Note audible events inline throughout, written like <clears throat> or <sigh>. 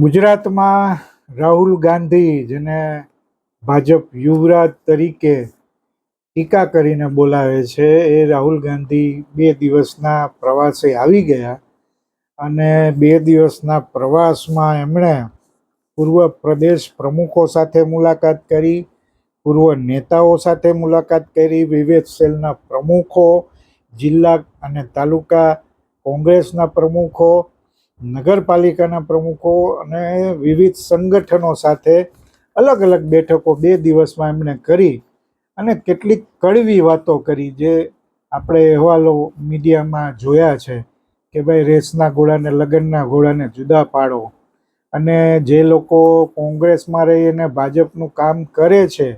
ગુજરાતમાં રાહુલ ગાંધી જેને ભાજપ યુવરાજ તરીકે ટીકા કરીને બોલાવે છે, એ રાહુલ ગાંધી બે દિવસના પ્રવાસે આવી ગયા અને બે દિવસના પ્રવાસમાં એમણે પૂર્વ પ્રદેશ પ્રમુખો સાથે મુલાકાત કરી, પૂર્વ નેતાઓ સાથે મુલાકાત કરી વિવિધ સેલના પ્રમુખો, જિલ્લા અને તાલુકા કોંગ્રેસના પ્રમુખો નગરપાલિકાના પ્રમુખો અને વિવિધ સંગઠનો સાથે અલગ અલગ બેઠકો બે દિવસમાં એમણે કરી અને કેટલીક કડવી વાતો કરી જે આપણે અહેવાલો મીડિયામાં જોયા છે કે ભાઈ રેસના ઘોડાને, લગ્નના ઘોડાને જુદા પાડો. અને જે લોકો કોંગ્રેસમાં રહી અને ભાજપનું કામ કરે છે,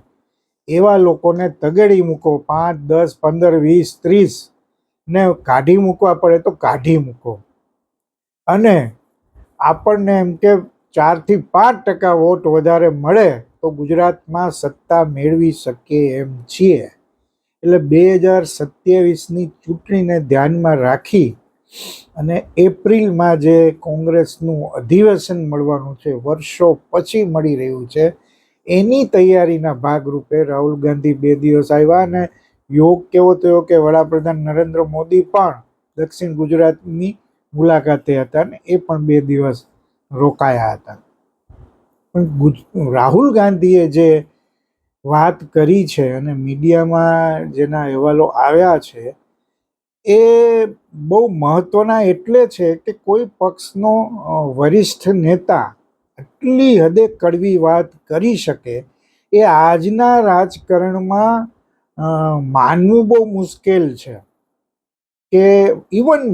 એવા લોકોને તગેડી મૂકો, પાંચ, દસ, પંદર, વીસ, ત્રીસ ને કાઢી મૂકવા પડે તો કાઢી મૂકો. અને આપણને એમ કે ચારથી પાંચ ટકા વોટ વધારે મળે તો ગુજરાતમાં સત્તા મેળવી શકીએ એમ છીએ. એટલે બે હજાર સત્યાવીસની ચૂંટણીને ધ્યાનમાં રાખી અને એપ્રિલમાં જે કોંગ્રેસનું અધિવેશન મળવાનું છે, વર્ષો પછી મળી રહ્યું છે, એની તૈયારીના ભાગરૂપે રાહુલ ગાંધી બે દિવસ આવ્યા અને યોગ કેવો થયો કે વડાપ્રધાન નરેન્દ્ર મોદી પણ દક્ષિણ ગુજરાતની મુલાકાતે હતા ને એ પણ બે દિવસ રોકાયા હતા. પણ રાહુલ ગાંધીએ જે વાત કરી છે અને મીડિયામાં જેના અહેવાલો આવ્યા છે, એ બહુ મહત્ત્વના એટલે છે કે કોઈ પક્ષનો વરિષ્ઠ નેતા આટલી હદે કડવી વાત કરી શકે એ આજના રાજકારણમાં માનવું બહુ મુશ્કેલ છે. કે ઇવન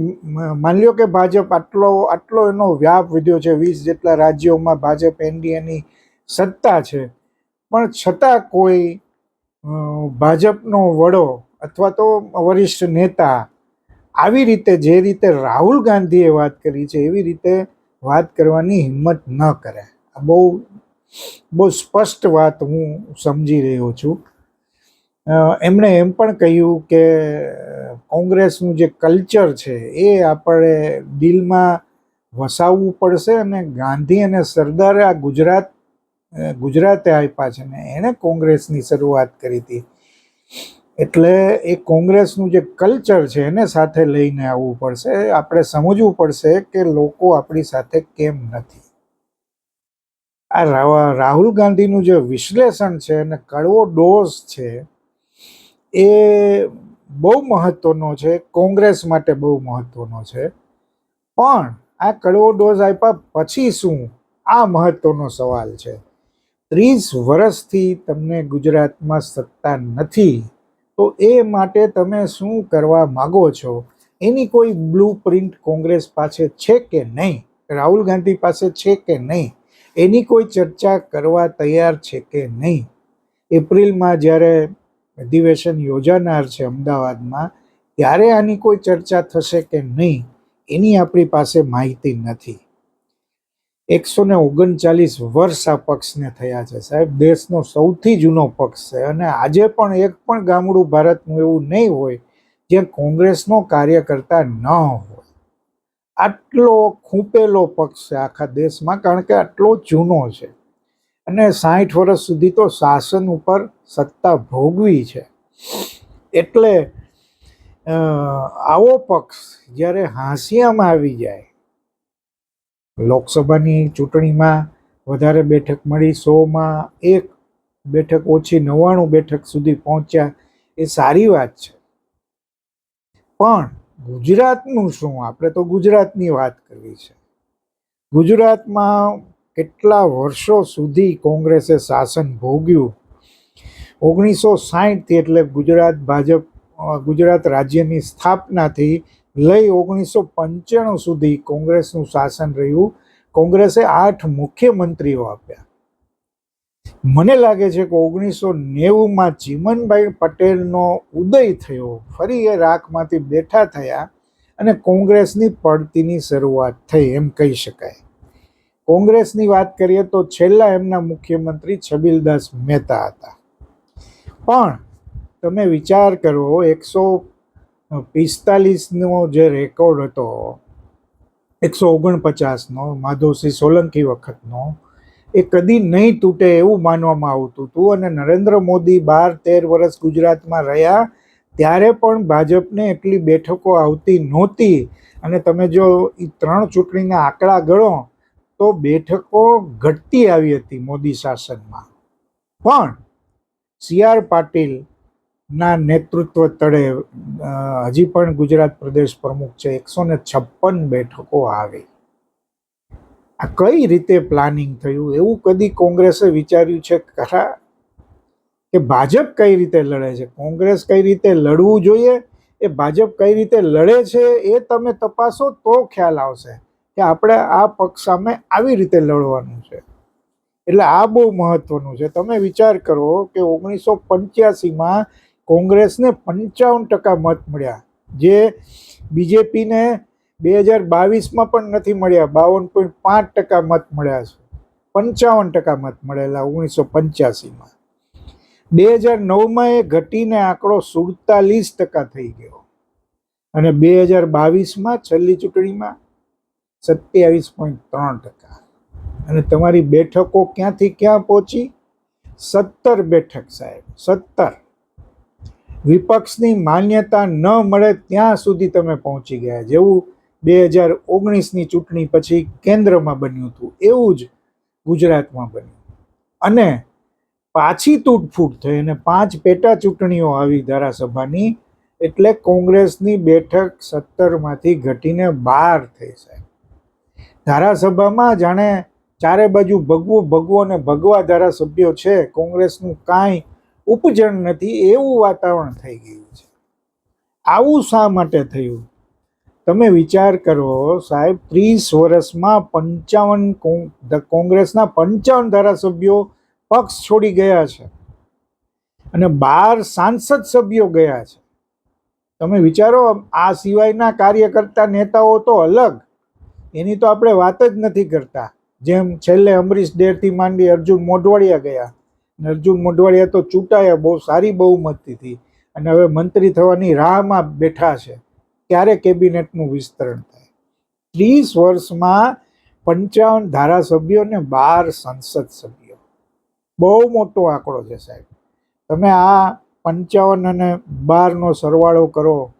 માની લ્યો કે ભાજપ આટલો આટલો એનો વ્યાપ વધ્યો છે, વીસ જેટલા રાજ્યોમાં ભાજપ એનડીએની સત્તા છે. પણ છતાં કોઈ ભાજપનો વડો અથવા તો વરિષ્ઠ નેતા આવી રીતે જે રીતે રાહુલ ગાંધીએ વાત કરી છે, એવી રીતે વાત કરવાની હિંમત ન કરે. આ બહુ બહુ સ્પષ્ટ વાત હું સમજી રહ્યો છું. એમણે એમ પણ કહ્યું કે, કોંગ્રેસનું જે કલ્ચર છે એ આપણે દિલમાં વસાવવું પડશે અને ગાંધી અને સરદારે આ ગુજરાત ગુજરાતે આપ્યા છે ને એણે કોંગ્રેસની શરૂઆત કરી હતી. એટલે એ કોંગ્રેસનું જે કલ્ચર છે એને સાથે લઈને આવવું પડશે. આપણે સમજવું પડશે કે લોકો આપણી સાથે કેમ નથી. આ રાહુલ ગાંધીનું જે વિશ્લેષણ છે અને કડવો ડોઝ છે એ બહુ મહત્વનો છે, કોંગ્રેસ માટે બહુ મહત્વનો છે. પણ આ કડવો ડોઝ આપ્યા પછી શું? આ મહત્વનો સવાલ છે. ત્રીસ વર્ષથી તમને ગુજરાતમાં સત્તા નથી, તો એ માટે તમે શું કરવા માગો છો? એની કોઈ બ્લુ પ્રિન્ટ કોંગ્રેસ પાસે છે કે નહીં? રાહુલ ગાંધી પાસે છે કે નહીં? એની કોઈ ચર્ચા કરવા તૈયાર છે કે નહીં? એપ્રિલમાં જ્યારે અધિવેશન યોજાનાર છે અમદાવાદમાં, ત્યારે આની કોઈ ચર્ચા થશે કે નહીં, એની આપણી પાસે માહિતી નથી. એકસો ને ઓગણચાલીસ વર્ષ આ પક્ષને થયા છે. સાહેબ, દેશનો સૌથી જૂનો પક્ષ છે અને આજે પણ એક પણ ગામડું ભારતનું એવું નહીં હોય, જ્યાં કોંગ્રેસનો કાર્યકર્તા ન હોય. આટલો ખૂંપેલો પક્ષ છે આખા દેશમાં, કારણ કે આટલો જૂનો છે. અને સાઠ વર્ષ સુધી તો શાસન ઉપર સત્તા ભોગવી છે. એટલે આવો પક્ષ જ્યારે હાંસિયામાં આવી જાય, લોકસભાની ચૂંટણીમાં વધારે બેઠક મળી, સોમાં એક બેઠક ઓછી, નવ્વાણું બેઠક સુધી પહોંચ્યા, એ સારી વાત છે. પણ ગુજરાતનું શું? આપણે તો ગુજરાતની વાત કરવી છે. ગુજરાતમાં કેટલા વર્ષો સુધી કોંગ્રેસે શાસન ભોગ્યું? ઓગણીસો સાહીઠથી એટલે ગુજરાત ભાજપ ગુજરાત રાજ્યની સ્થાપનાથી લઈ ઓગણીસો પંચાણું સુધી કોંગ્રેસનું શાસન રહ્યું. કોંગ્રેસે આઠ મુખ્યમંત્રીઓ આપ્યા. મને લાગે છે કે ઓગણીસો નેવુંમાં ચીમનભાઈ પટેલનો ઉદય થયો. ફરી એ રાખમાંથી બેઠા થયા અને કોંગ્રેસની પડતીની શરૂઆત થઈ, એમ કહી શકાય. કોંગ્રેસની વાત કરીએ તો છેલ્લા એમના મુખ્યમંત્રી છબીલદાસ મહેતા હતા. પણ તમે વિચાર કરો, એકસો પિસ્તાલીસનો જે રેકોર્ડ હતો, એકસો ઓગણપચાસનો, માધવસિંહ સોલંકી વખતનો, એ કદી નહીં તૂટે એવું માનવામાં આવતું હતું અને નરેન્દ્ર મોદી બાર તેર વર્ષ ગુજરાતમાં રહ્યા, ત્યારે પણ ભાજપને એટલી બેઠકો આવતી નહોતી. અને તમે જો એ ત્રણ ચૂંટણીના આંકડા ગણો તો બેઠકો ઘટતી આવી હતી મોદી શાસનમાં. પણ સી આર પાટીલ ના નેતૃત્વ તળે હજી પણ ગુજરાત પ્રદેશ પ્રમુખ છે, એકસો ને છપ્પન બેઠકો આવી. આ કઈ રીતે પ્લાનિંગ થયું? એવું કદી કોંગ્રેસે વિચાર્યું છે ખરા? કે ભાજપ કઈ રીતે લડે છે? કોંગ્રેસ કઈ રીતે લડવું જોઈએ? એ ભાજપ કઈ રીતે લડે છે એ તમે તપાસો તો ખ્યાલ આવશે. કે આપણે આ પક્ષ સામે આવી રીતે લડવાનું છે. એટલે આ બહુ મહત્વનું છે. તમે વિચાર કરો કે ઓગણીસો પંચ્યાસીમાં કોંગ્રેસને પંચાવન ટકા મત મળ્યા. જે બીજેપીને બે હજાર બાવીસમાં પણ નથી મળ્યા. બાવન પોઈન્ટ પાંચ ટકા મત મળ્યા છે. પંચાવન ટકા મત મળેલા ઓગણીસો પંચ્યાસીમાં. બે હજાર નવમાં એ ઘટીને આંકડો સુડતાલીસ ટકા થઈ ગયો. અને બે હજાર બાવીસમાં છેલ્લી ચૂંટણીમાં સત્યાવીસ પોઈન્ટ ત્રણ ટકા. અને તમારી બેઠકો ક્યાંથી ક્યાં પહોંચી? સત્તર બેઠક સાહેબ, સત્તર. વિપક્ષની માન્યતા ન મળે ત્યાં સુધી તમે પહોંચી ગયા. જેવું બે હજાર ઓગણીસની ચૂંટણી પછી કેન્દ્રમાં બન્યું હતું, એવું જ ગુજરાતમાં બન્યું. અને પાછી તૂટફૂટ થઈ અને પાંચ પેટા ચૂંટણીઓ આવી ધારાસભાની, એટલે કોંગ્રેસની બેઠક સત્તરમાંથી ઘટીને બાર થઈ સાહેબ. ધારાસભામાં જાણે ચારે બાજુ ભગવું, ભગવો અને ભગવા ધારાસભ્યો છે, કોંગ્રેસનું કાંઈ ઉપજણ નથી, એવું વાતાવરણ થઈ ગયું છે. આવું શા માટે થયું? તમે વિચાર કરો સાહેબ, ત્રીસ વર્ષમાં પંચાવન કોંગ્રેસના પંચાવન ધારાસભ્યો પક્ષ છોડી ગયા છે અને બાર સાંસદ સભ્યો ગયા છે. તમે વિચારો, આ સિવાયના કાર્યકર્તા નેતાઓ તો અલગ એની તો આપણે વાત જ નથી કરતા. જેમ છેલ્લે અમરીશ ડેરથી માંડી અર્જુન મોઢવાડિયા ગયા. અને અર્જુન મોઢવાડિયા તો ચૂંટાયા, બહુ સારી બહુમતીથી અને હવે મંત્રી થવાની રાહમાં બેઠા છે. ત્યારે કેબિનેટનું વિસ્તરણ થાય? ત્રીસ વર્ષમાં પંચાવન ધારાસભ્યો ને બાર સંસદ સભ્યો. બહુ મોટો આંકડો છે સાહેબ. તમે આ પંચાવન અને બારનો સરવાળો કરો.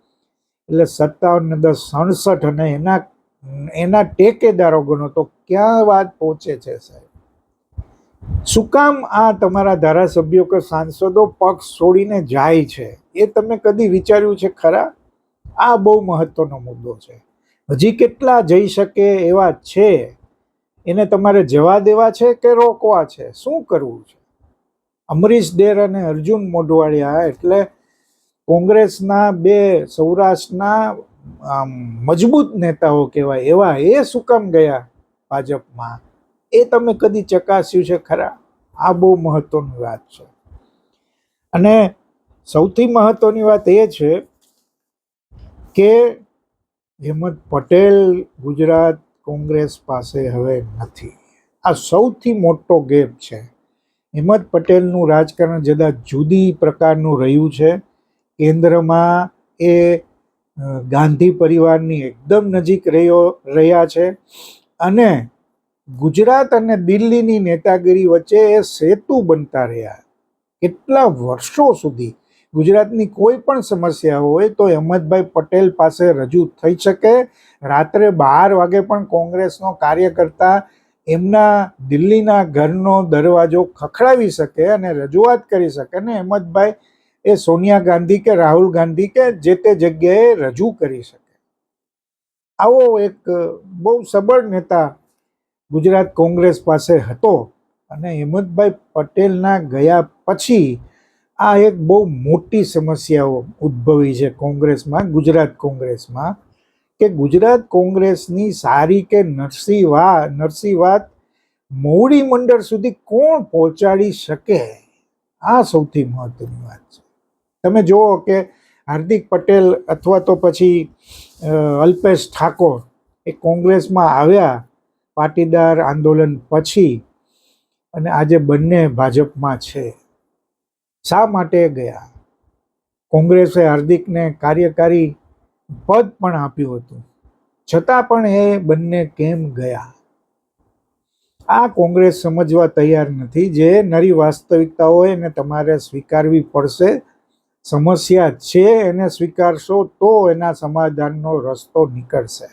એટલે સત્તાવન દસ, સડસઠ અને એના એના ટેકેદારો ગણો તો ક્યાં વાત પહોંચે છે સાહેબ? શું કામ આ તમારા ધારાસભ્યો કે સાંસદો પક્ષ છોડીને જાય છે? એ તમે કદી વિચાર્યું છે ખરા? આ બહુ મહત્વનો મુદ્દો છે. હજી કેટલા જઈ શકે એવા છે? એને તમારે જવા દેવા છે કે રોકવા છે? શું કરવું છે? અમરીશ ડેર અને અર્જુન મોઢવાડિયા એટલે કોંગ્રેસના બે, સૌરાષ્ટ્રના આમ મજબૂત નેતાઓ કહેવાય, એવા એ શું કામ ગયા ભાજપમાં? એ તમે કદી ચકાસ્યું છે ખરા? આ બહુ મહત્વની વાત છે. અને સૌથી મહત્વની વાત એ છે કે હેમંત પટેલ ગુજરાત કોંગ્રેસ પાસે હવે નથી. આ સૌથી મોટો ગેપ છે. હેમંત પટેલનું રાજકારણ જદા જુદી પ્રકારનું રહ્યું છે. કેન્દ્રમાં એ ગાંધી પરિવારની એકદમ નજીક રહ્યો, રહ્યા છે અને ગુજરાત અને દિલ્હીની નેતાગીરી વચ્ચે એ સેતુ બનતા રહ્યા. કેટલા વર્ષો સુધી ગુજરાતની કોઈ પણ સમસ્યા હોય તો હેમંતભાઈ પટેલ પાસે રજૂ થઈ શકે. રાત્રે બાર વાગે પણ કોંગ્રેસનો કાર્યકર્તા એમના દિલ્હીના ઘરનો દરવાજો ખખડાવી શકે અને રજૂઆત કરી શકે ને હેમંતભાઈ એ સોનિયા ગાંધી કે રાહુલ ગાંધી કે જે તે જગ્યાએ રજૂ કરી શકે. આવો એક બહુ સબળ નેતા ગુજરાત કોંગ્રેસ પાસે હતો અને હિંમતભાઈ પટેલના ગયા પછી આ એક બહુ મોટી સમસ્યાઓ ઉદ્ભવી છે કોંગ્રેસમાં, ગુજરાત કોંગ્રેસમાં, કે ગુજરાત કોંગ્રેસની સારી કે નરસી વા, નરસી વાત મોવડી મંડળ સુધી કોણ પહોંચાડી શકે? આ સૌથી મહત્વની વાત છે. તમે જુઓ કે હાર્દિક પટેલ અથવા તો પછી અલ્પેશ ઠાકોર એ કોંગ્રેસમાં આવ્યા પાટીદાર આંદોલન પછી અને આજે બંને ભાજપમાં છે. શા માટે ગયા? કોંગ્રેસે હાર્દિકને કાર્યકારી પદ પણ આપ્યું હતું. છતાં પણ એ બંને કેમ ગયા? આ કોંગ્રેસ સમજવા તૈયાર નથી. જે નરી વાસ્તવિકતા હોય એને તમારે સ્વીકારવી પડશે સમસ્યા છે એને સ્વીકારશો તો એના સમાધાનનો રસ્તો નીકળશે.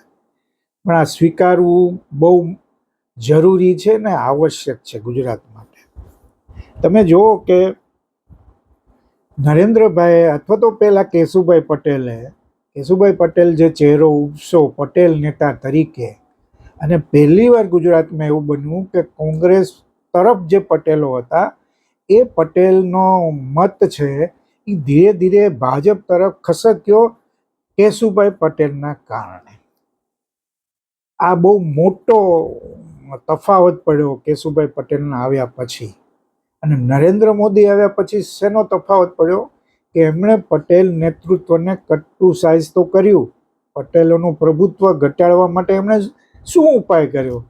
પણ આ સ્વીકારવું બહુ જરૂરી છે ને આવશ્યક છે ગુજરાત માટે. તમે જુઓ કે નરેન્દ્રભાઈ અથવા તો પહેલાં કેશુભાઈ પટેલે, કેશુભાઈ પટેલ જે ચહેરો ઉપસો પટેલ નેતા તરીકે અને પહેલી વાર ગુજરાતમાં એવું બન્યું કે કોંગ્રેસ તરફ જે પટેલો હતા, એ પટેલનો મત છે એ ધીરે ધીરે ભાજપ તરફ ખસક્યો કેશુભાઈ પટેલના કારણે. આ બહુ મોટો તફાવત પડ્યો કેશુભાઈ પટેલના આવ્યા પછી. અને નરેન્દ્ર મોદી આવ્યા પછી શેનો તફાવત પડ્યો? કે એમણે પટેલ નેતૃત્વને કટ્ટુ સાઇઝ તો કર્યું, પટેલોનું પ્રભુત્વ ઘટાડવા માટે એમણે શું ઉપાય કર્યો?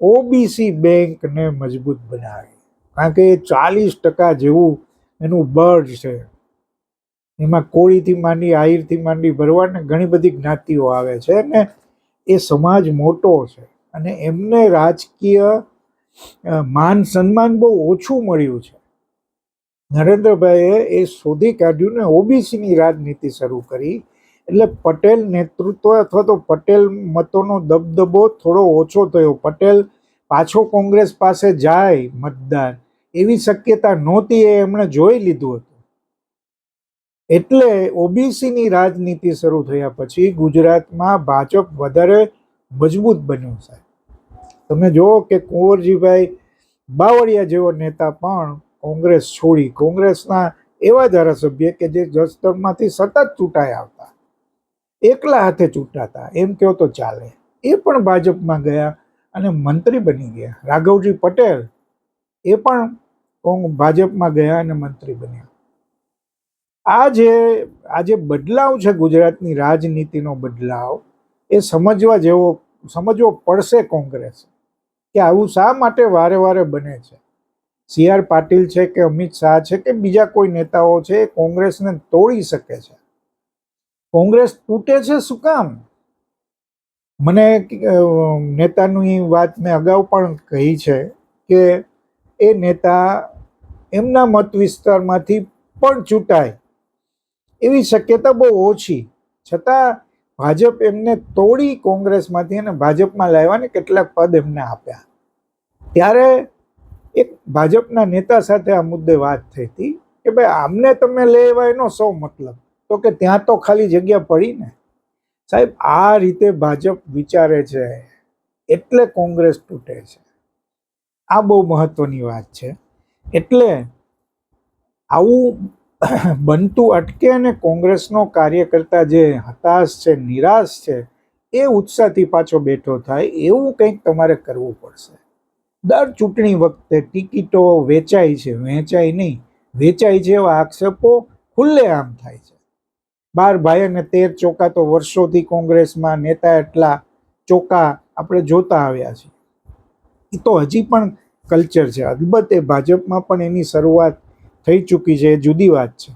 ઓબીસી બેંકને મજબૂત બનાવી. કારણ કે એ ચાલીસ ટકા જેવું એનું બળ છે. એમાં કોળીથી માંડી, આહિરથી માંડી ભરવાડને ઘણી બધી જ્ઞાતિઓ આવે છે ને એ સમાજ મોટો છે. અને એમને રાજકીય માન સન્માન બહુ ઓછું મળ્યું છે. નરેન્દ્રભાઈએ એ શોધી કાઢ્યું ને ઓબીસીની રાજનીતિ શરૂ કરી. એટલે પટેલ નેતૃત્વ અથવા તો પટેલ મતોનો દબદબો થોડો ઓછો થયો. પટેલ પાછો કોંગ્રેસ પાસે જાય મતદાર એવી શક્યતા નહોતી, એ એમણે જોઈ લીધું હતું. એટલે ઓબીસીની રાજનીતિ શરૂ થયા પછી ગુજરાતમાં ભાજપ વધારે મજબૂત બન્યું સાહેબ. તમે જુઓ કે કુંવરજીભાઈ બાવળિયા જેવો નેતા પણ કોંગ્રેસ છોડી, કોંગ્રેસના એવા ધારાસભ્ય કે જે જસદણમાંથી સતત ચૂંટાઈ આવતા, એકલા હાથે ચૂંટાતા, એમ કહો તો ચાલે. એ પણ ભાજપમાં ગયા અને મંત્રી બની ગયા. રાઘવજી પટેલ એ પણ ભાજપમાં ગયા અને મંત્રી બન્યા. આ જે આ જે બદલાવ છે ગુજરાતની રાજનીતિનો બદલાવ, એ સમજવા જેવો, સમજવો પડશે કોંગ્રેસ. કે આવું શા માટે વારે વારે બને છે? સી આર પાટીલ છે કે અમિત શાહ છે કે બીજા કોઈ નેતાઓ છે, એ કોંગ્રેસને તોડી શકે છે. કોંગ્રેસ તૂટે છે શું કામ? મને નેતાની વાત મેં અગાઉ પણ કહી છે કે એ નેતા એમના મત વિસ્તારમાંથી પણ ચૂંટાય. એવી શક્યતા બહુ ઓછી. છતાં ભાજપ એમને તોડી કોંગ્રેસમાંથી અને ભાજપમાં લાવવાને કેટલાક પદ એમને આપ્યા. ત્યારે એક ભાજપના નેતા સાથે આ મુદ્દે વાત થઈ હતી કે ભાઈ, આમને તમે લેવા એનો સૌ મતલબ? તો કે ત્યાં તો ખાલી જગ્યા પડી ને. સાહેબ, આ રીતે ભાજપ વિચારે છે એટલે કોંગ્રેસ તૂટે છે. આ બહુ મહત્વની વાત છે. એટલે આવું બનતું અટકે અને કોંગ્રેસનો કાર્યકર્તા જે હતાશ છે, નિરાશ છે, એ ઉત્સાહથી પાછો બેઠો થાય, એવું કંઈક તમારે કરવું પડશે. દર ચૂંટણી વખતે ટિકિટો વેચાય છે, વેચાય નહીં, વેચાય છે એવા આક્ષેપો ખુલ્લેઆમ થાય છે. બાર ભાઈ અને તેર ચોકા તો વર્ષોથી કોંગ્રેસમાં નેતા એટલા ચોકા આપણે જોતા આવ્યા છીએ. એ તો હજી પણ કલ્ચર છે. અલબત્ત એ ભાજપમાં પણ એની શરૂઆત થઈ ચૂકી છે, એ જુદી વાત છે.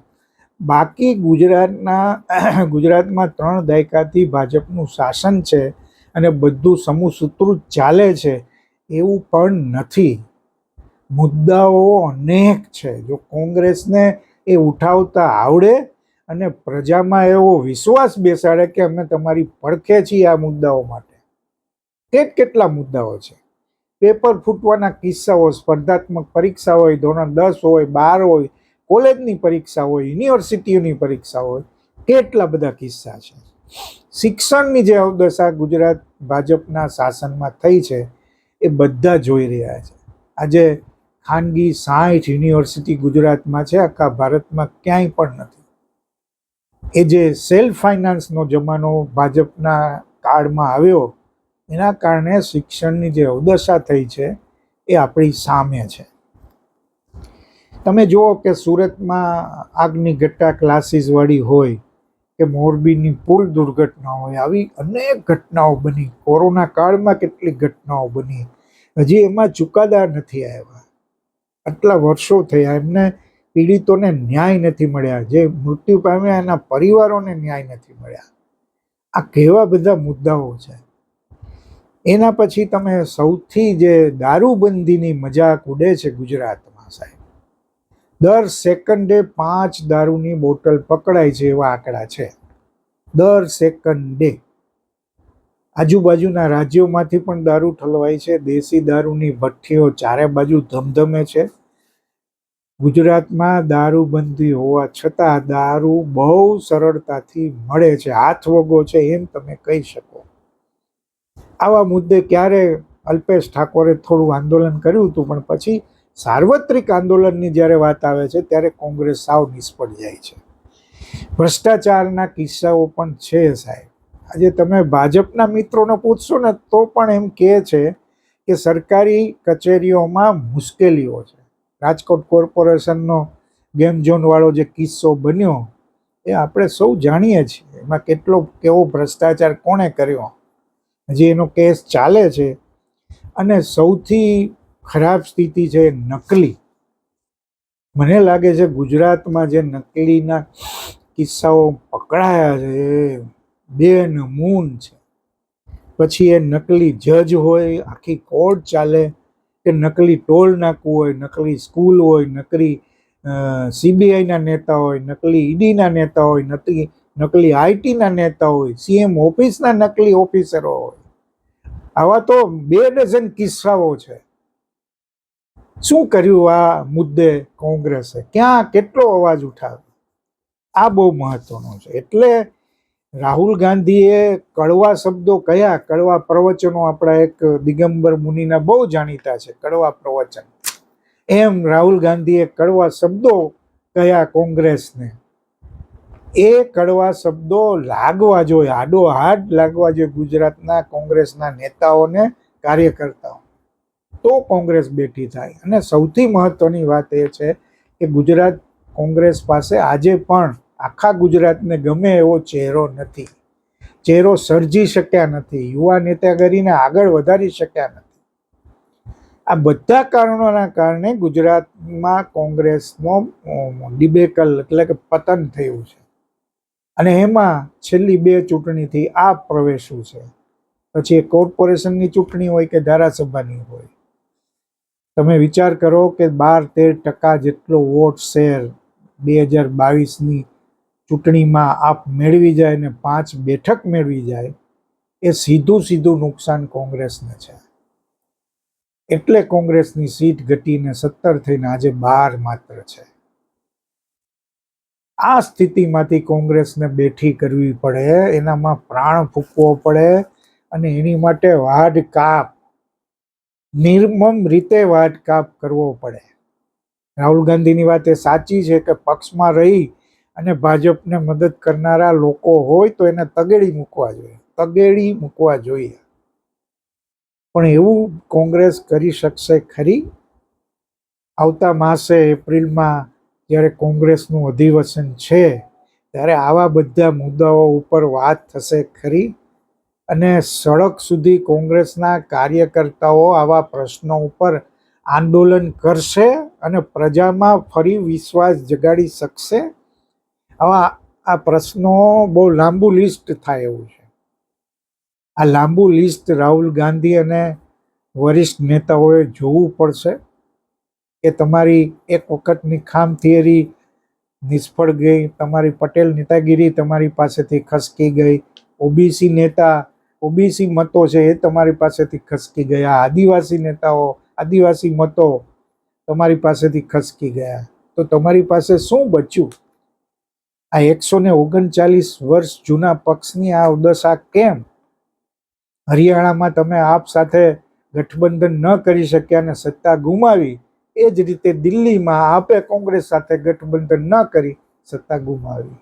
બાકી ગુજરાતના, <clears throat> ગુજરાતમાં ત્રણ દાયકાથી ભાજપનું શાસન છે અને બધું સમૂહ સૂત્રું ચાલે છે, એવું પણ નથી. મુદ્દાઓ અનેક છે. જો કોંગ્રેસને એ ઉઠાવતા આવડે અને પ્રજામાં એવો વિશ્વાસ બેસાડે કે અમે તમારી પડખે છીએ આ મુદ્દાઓ માટે. કેટ કેટલા મુદ્દાઓ છે? પેપર ફૂટવાના કિસ્સાઓ, સ્પર્ધાત્મક પરીક્ષા હોય, ધોરણ દસ હોય, બાર હોય, કોલેજની પરીક્ષા હોય, યુનિવર્સિટીઓની પરીક્ષા હોય, કેટલા બધા કિસ્સા છે? શિક્ષણની જે અવદશા ગુજરાત ભાજપના શાસનમાં થઈ છે, એ બધા જોઈ રહ્યા છે. આજે ખાનગી સાઠ યુનિવર્સિટી ગુજરાતમાં છે, આખા ભારતમાં ક્યાંય પણ નથી. એ જે સેલ્ફ ફાઇનાન્સનો જમાનો ભાજપના કાળમાં આવ્યો એના કારણે શિક્ષણની જે અવદશા થઈ છે એ આપણી સામે છે. તમે જુઓ કે સુરતમાં આગની ઘટના ક્લાસીસવાળી હોય કે મોરબીની પુલ દુર્ઘટના હોય, આવી અનેક ઘટનાઓ બની. કોરોના કાળમાં કેટલી ઘટનાઓ બની. હજી એમાં ચુકાદા નથી આવ્યા. આટલા વર્ષો થયા, એમને પીડિતોને ન્યાય નથી મળ્યા. જે મૃત્યુ પામ્યા એના પરિવારોને ન્યાય નથી મળ્યા. આ કેવા બધા મુદ્દાઓ છે. એના પછી તમે સૌથી જે દારૂબંધીની મજાક ઉડે છે ગુજરાતમાં સાહેબ. દર સેકન્ડે પાંચ દારૂની બોટલ પકડાય છે એવા આંકડા છે. દર સેકન્ડે. આજુબાજુના રાજ્યોમાંથી પણ દારૂ ઠલવાય છે. દેશી દારૂની ભઠ્ઠીઓ ચારે બાજુ ધમધમે છે. ગુજરાતમાં દારૂબંધી હોવા છતાં દારૂ બહુ સરળતાથી મળે છે. હાથ વગો છે એમ તમે કહી શકો. આવા મુદ્દે ક્યારે અલ્પેશ ઠાકોરે થોડું આંદોલન કર્યું હતું, પણ પછી સાર્વત્રિક આંદોલનની જ્યારે વાત આવે છે, ત્યારે કોંગ્રેસ સાવ નિષ્ફળ જાય છે. ભ્રષ્ટાચારના કિસ્સાઓ પણ છે સાહેબ. આજે તમે ભાજપના મિત્રોને પૂછશો ને, તો પણ એમ કહે છે કે સરકારી કચેરીઓમાં મુશ્કેલીઓ છે. રાજકોટ કોર્પોરેશનનો ગેમ ઝોનવાળો જે કિસ્સો બન્યો, એ આપણે સૌ જાણીએ છીએ. એમાં કેટલો, કેવો ભ્રષ્ટાચાર કોણે કર્યો? હજી એનો કેસ ચાલે છે અને સૌથી ખરાબ સ્થિતિ છે નકલી. મને લાગે છે ગુજરાતમાં જે નકલીના કિસ્સાઓ પકડાયા છે બે નમૂન છે. પછી એ નકલી જજ હોય, આખી કોર્ટ ચાલે કે નકલી ટોલ નાકું હોય, નકલી સ્કૂલ હોય નકલી સીબીઆઈના નેતા હોય, નકલી ઈડીના નેતા હોય, નકલી નકલી આઈટીના નેતા હોય, સીએમ ઓફિસના નકલી ઓફિસરો હોય. આવા તો બે ડઝન કિસ્સાઓ છે. શું કર્યું આ મુદ્દે કોંગ્રેસે? ક્યાં કેટલો અવાજ ઉઠાવ્યો? આ બહુ મહત્વનો છે. એટલે રાહુલ ગાંધીએ કડવા શબ્દો કયા? કડવા પ્રવચનો આપણા એક દિગંબર મુનિના બહુ જાણીતા છે. કડવા પ્રવચન. એમ રાહુલ ગાંધીએ કડવા શબ્દો કયા કોંગ્રેસને એ કડવા શબ્દો લાગવા જોઈએ, આડો હાડ લાગવા જોઈએ ગુજરાતના કોંગ્રેસના નેતાઓને, કાર્યકર્તાઓ. તો કોંગ્રેસ બેઠી થાય. અને સૌથી મહત્વની વાત એ છે કે ગુજરાત કોંગ્રેસ પાસે આજે પણ આખા ગુજરાતને ગમે એવો ચહેરો નથી. ચહેરો સર્જી શક્યા નથી. યુવા નેતાગીરીને આગળ વધારી શક્યા નથી. આ બધા કારણોના કારણે ગુજરાતમાં કોંગ્રેસનો ડિબેકલ એટલે કે પતન થયું છે. અને એમાં છેલ્લી બે ચૂંટણીથી આ પ્રવેશું છે. પછી એ કોર્પોરેશનની ચૂંટણી હોય કે ધારાસભાની હોય. તમે વિચાર કરો કે બાર તેર ટકા જેટલો વોટ શેર બે હજાર બાવીસની ચૂંટણીમાં આપ મેળવી જાય ને પાંચ બેઠક મેળવી જાય, એ સીધું સીધું નુકસાન કોંગ્રેસને છે. એટલે કોંગ્રેસની સીટ ઘટીને સત્તર થઈને આજે બાર માત્ર છે. આ સ્થિતિમાંથી કોંગ્રેસને બેઠી કરવી પડે, એનામાં પ્રાણ ફૂંકવો પડે અને એની માટે વાડ કાપ, નિર્મમ રીતે વાઢ કાપ કરવો પડે. રાહુલ ગાંધીની વાત એ સાચી છે કે પક્ષમાં રહી અને ભાજપને મદદ કરનારા લોકો હોય તો એને તગેડી મૂકવા જોઈએ, તગેડી મૂકવા જોઈએ. પણ એવું કોંગ્રેસ કરી શકશે ખરી? આવતા માસે, એપ્રિલમાં જ્યારે કોંગ્રેસનું અધિવેશન છે, ત્યારે આવા બધા મુદ્દાઓ ઉપર વાત થશે ખરી? અને સડક સુધી કોંગ્રેસના કાર્યકર્તાઓ આવા પ્રશ્નો ઉપર આંદોલન કરશે અને પ્રજામાં ફરી વિશ્વાસ જગાડી શકશે? આવા, આ પ્રશ્નો બહુ લાંબુ લિસ્ટ થાય એવું છે. આ લાંબુ લિસ્ટ રાહુલ ગાંધી અને વરિષ્ઠ નેતાઓએ જોવું પડશે. કે તમારી એક વખતની ખામ થિયરી નિષ્ફળ ગઈ, તમારી પટેલ નેતાગીરી તમારી પાસેથી ખસકી ગઈ, ઓબીસી નેતા, ઓબીસી મતો છે એ તમારી પાસેથી ખસકી ગયા, આદિવાસી નેતાઓ, આદિવાસી મતો તમારી પાસેથી ખસકી ગયા. તો તમારી પાસે શું બચ્યું? આ એકસો ને ઓગણચાલીસ વર્ષ જૂના પક્ષની આ ઉદશા કેમ? હરિયાણામાં તમે આપ સાથે ગઠબંધન ન કરી શક્યા અને સત્તા ગુમાવી. એ જ રીતે દિલ્હીમાં આપે કોંગ્રેસ સાથે ગઠબંધન ન કરી સત્તા ગુમાવી.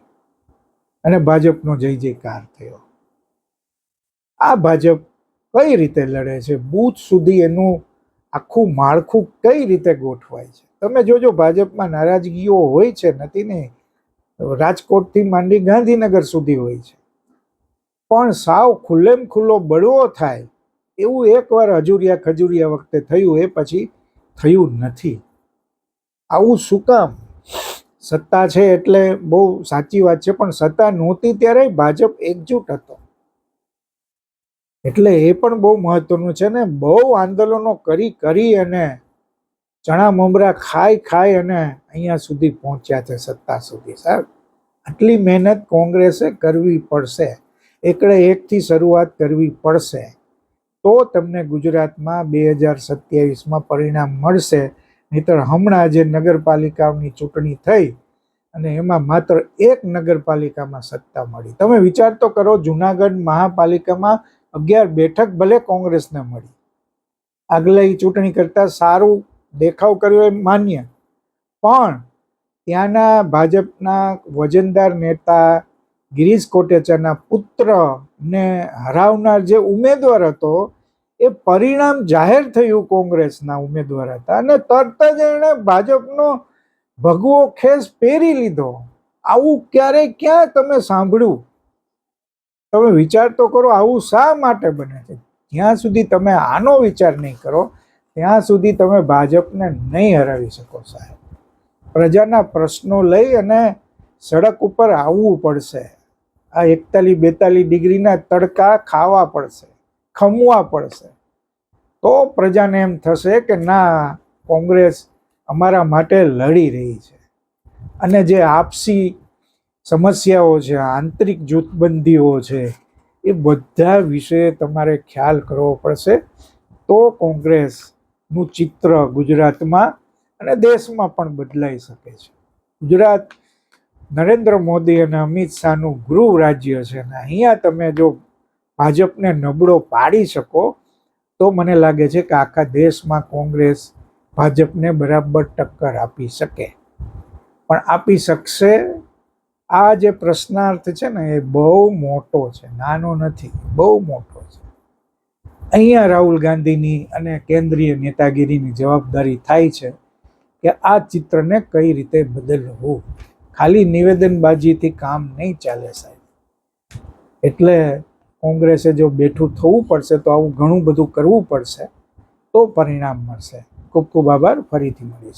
અને ભાજપનો જય જયકાર થયો. આ ભાજપ કઈ રીતે લડે છે? બૂથ સુધી એનું આખું માળખું કઈ રીતે ગોઠવાય છે? તમે જોજો, ભાજપમાં નારાજગીઓ હોય છે, નથી ને? રાજકોટથી માંડી ગાંધીનગર સુધી હોય છે. પણ સાવ ખુલ્લેમ ખુલ્લો બળવો થાય એવું એકવાર હજુરિયા ખજુરિયા વખતે થયું, એ પછી થયું નથી. આવું શું કામ? સત્તા છે એટલે બહુ સાચી વાત છે, પણ સત્તા નહોતી ત્યારે ભાજપ એકજૂટ હતો. એટલે એ પણ બહુ મહત્વનું છે ને, બહુ આંદોલનો કરી કરી અને ચણા મમરા ખાઈ ખાઈ અને અહીંયા સુધી પહોંચ્યા છે સત્તા સુધી, સાહેબ. આટલી મહેનત કોંગ્રેસે કરવી પડશે. એકડે એકથી શરૂઆત કરવી પડશે. તો તમને ગુજરાતમાં બે હજાર સત્યાવીસમાં પરિણામ મળશે. નહીતર હમણાં જે નગરપાલિકાઓની ચૂંટણી થઈ અને એમાં માત્ર એક નગરપાલિકામાં સત્તા મળી. તમે વિચાર તો કરો, જુનાગઢ મહાપાલિકામાં અગિયાર બેઠક ભલે કોંગ્રેસને મળી. આગલી ચૂંટણી કરતાં સારું દેખાવ કર્યો એ માન્ય. પણ ત્યાંના ભાજપના વજનદાર નેતા ગિરીશ કોટેચાના પુત્રને હરાવનાર જે ઉમેદવાર હતો, એ પરિણામ જાહેર થયું કોંગ્રેસના ઉમેદવાર હતા અને તરત જ એણે ભાજપનો ભગવો ખેસ પહેરી લીધો. આવું ક્યારેય ક્યાં તમે સાંભળ્યું? તમે વિચાર તો કરો આવું શા માટે બને છે? જ્યાં સુધી તમે આનો વિચાર નહીં કરો, ત્યાં સુધી તમે ભાજપને નહીં હરાવી શકો સાહેબ. પ્રજાના પ્રશ્નો લઈ અને સડક ઉપર આવવું પડશે. આ એકતાલીસ બેતાલીસ ડિગ્રીના તડકા ખાવા પડશે, ખમવા પડશે. તો પ્રજાને એમ થશે કે ના, કોંગ્રેસ અમારા માટે લડી રહી છે. અને જે આપસી સમસ્યાઓ છે, આંતરિક જૂથબંધીઓ છે, એ બધા વિશે તમારે ખ્યાલ કરવો પડશે. તો કોંગ્રેસનું ચિત્ર ગુજરાતમાં અને દેશમાં પણ બદલાઈ શકે છે. ગુજરાત નરેન્દ્ર મોદી અને અમિત શાહનું ગૃહ રાજ્ય છે. અને અહીંયા તમે જો ભાજપને નબળો પાડી શકો, તો મને લાગે છે કે આખા દેશમાં કોંગ્રેસ ભાજપને બરાબર ટક્કર આપી શકે. પણ આપી શકશે? આ જે પ્રશ્નાર્થ છે ને, એ બહુ મોટો છે. નાનો નથી, બહુ મોટો છે. અહીંયા રાહુલ ગાંધીની અને કેન્દ્રીય નેતાગીરીની જવાબદારી થાય છે કે આ ચિત્રને કઈ રીતે બદલવું? ખાલી નિવેદનબાજીથી કામ નહીં ચાલે સાહેબ. એટલે કોંગ્રેસે જો બેઠું થવું પડશે, તો આવું ઘણું બધું કરવું પડશે, તો પરિણામ મળશે. ખૂબ ખૂબ આભાર. ફરીથી મળીશું.